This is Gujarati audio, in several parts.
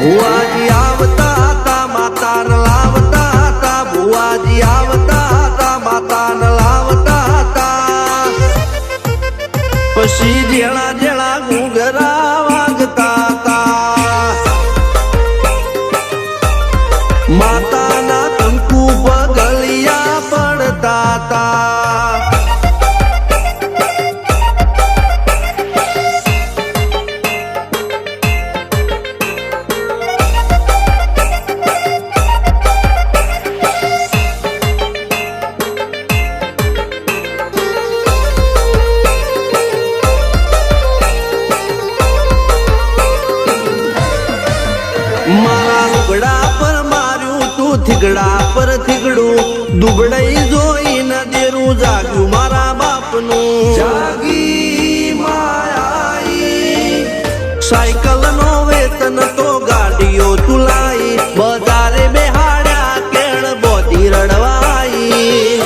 What? જોઈ જોઈને દેરું જાગું મારા બાપનું. જાગી માયાઈ. સાયકલ નો વેતન તો ગાડીઓ તુલાઈ બજારે બેહાડ્યા કેણ બોધી રડવાઈ.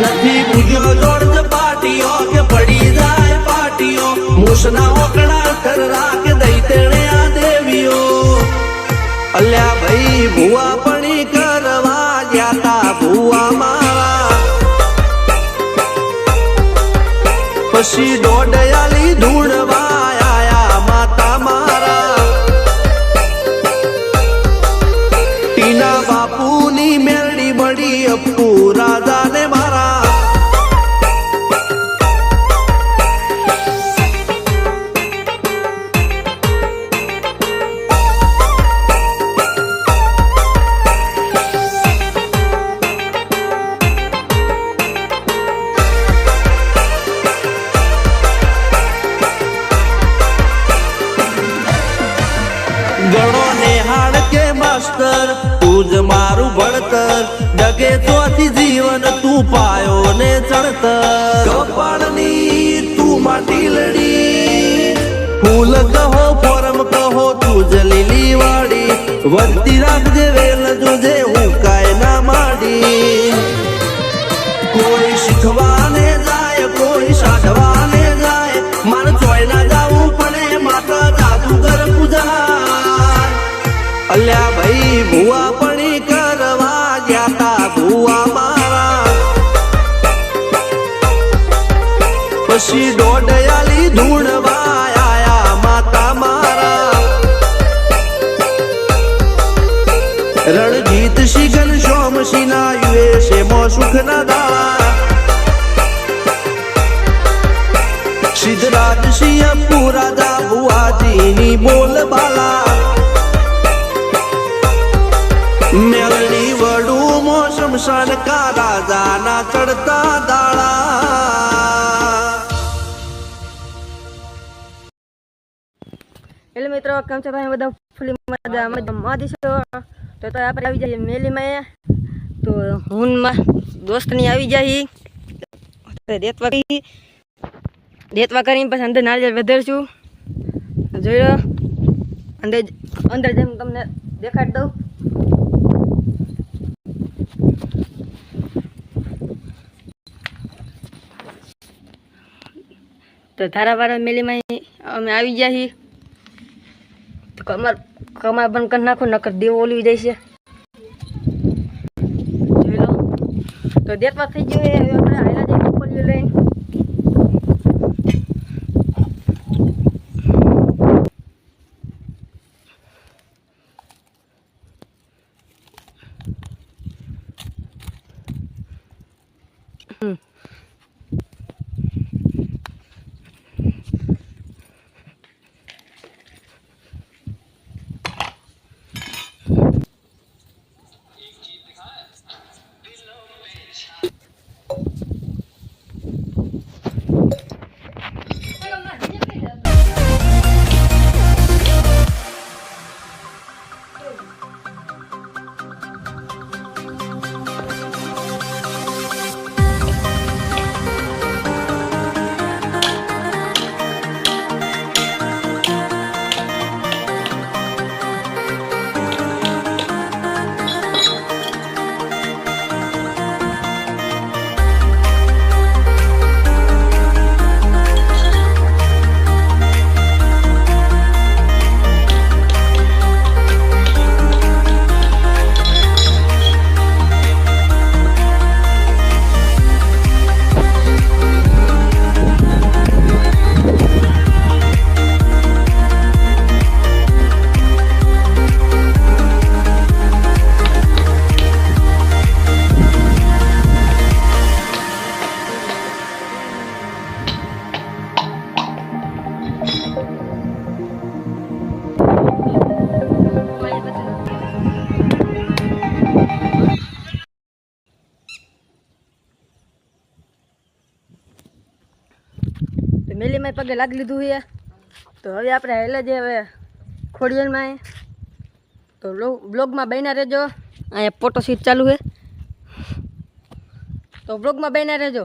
નથી પૂજ્યો જોડજ પાટીઓ કે પડી જાય પાટીઓ. મૂસના ઓકડા થરરા કે દઈ તેણે આ દેવીઓ. અલ્યા ભાઈ ભુવા પછી દોડયાલી ધૂણવા પાયો ને ચણતર કપાળની તું માટી લડી. ફૂલ કહો ફોરમ કહો તું જ લીલી વાડી વધતી રાખજે પછી દોડયાલી ધૂણવા આયા માતા મારા. રણજીત સિંહ સોમ યુએ છે મો સુખના દાળા. સિદ્ધરાજ સિંહ બુઆજી ની બોલ બાલા. મેળણી વડું મો શમશાન કા રાજાના ચડતા મિત્રો, કેમ છો તમે બધા? ફૂલી મજા મજા તો તો આપણે આવી જઈએ મેલીમાં. તો હું દોસ્તની આવી જાય દેતવા કરી દેતવા કરીને પછી અંદર નારિયેળ વધારશું. જોઈ લો. અંદર અંદર જેમ તમને દેખાડી દઉં. તો ધારાવાળા મેલીમાં અમે આવી ગયા છીએ તો કમર કમર બંધ કરી નાખો, નકર દેવો ઓલવી જાય છે તો દેતમાં થઈ ગયો હવે આપણે હાલા જઈને ખોલીએ લઈને. mm. મેલીમાં પગે લાગી લીધું છે. તો હવે આપણે હેલે જે હવે ખોડિયારમાં તો બ્લોગમાં બન્યા રહેજો. અહીંયા ફોટો શૂટ ચાલુ છે. તો બ્લોગમાં બન્યા રહેજો.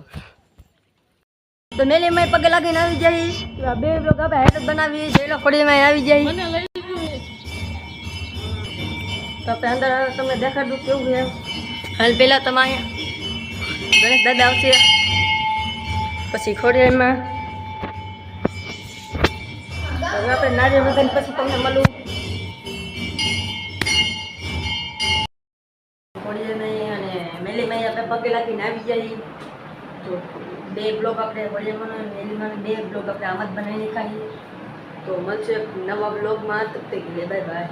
તો મેલીમાં પગે લાગીને આવી જાય તો આ બે બ્લોગ આપણે હેડ બનાવી જેલો ખોડિયામાં આવી જાય તો આપણે અંદર તમને દેખાડું કેવું છે. એમ. હાલ પહેલાં તમે અહીંયા ગણેશ દાદા આવશે. પછી ખોડિયારમાં હવે આપણે નારિયેળ વગાડીને પછી તમને મળું. ખોડિયામાં અને મેલીમાં આપણે પગે લાગીને આવી જાય તો બે બ્લોગ આપણે ખોડિયામાં મેલીમાં બે બ્લોગ આપણે આમ જ બનાવી ખાઈએ તો મળશે નવા બ્લોગમાં તક લીએ બાય બાય.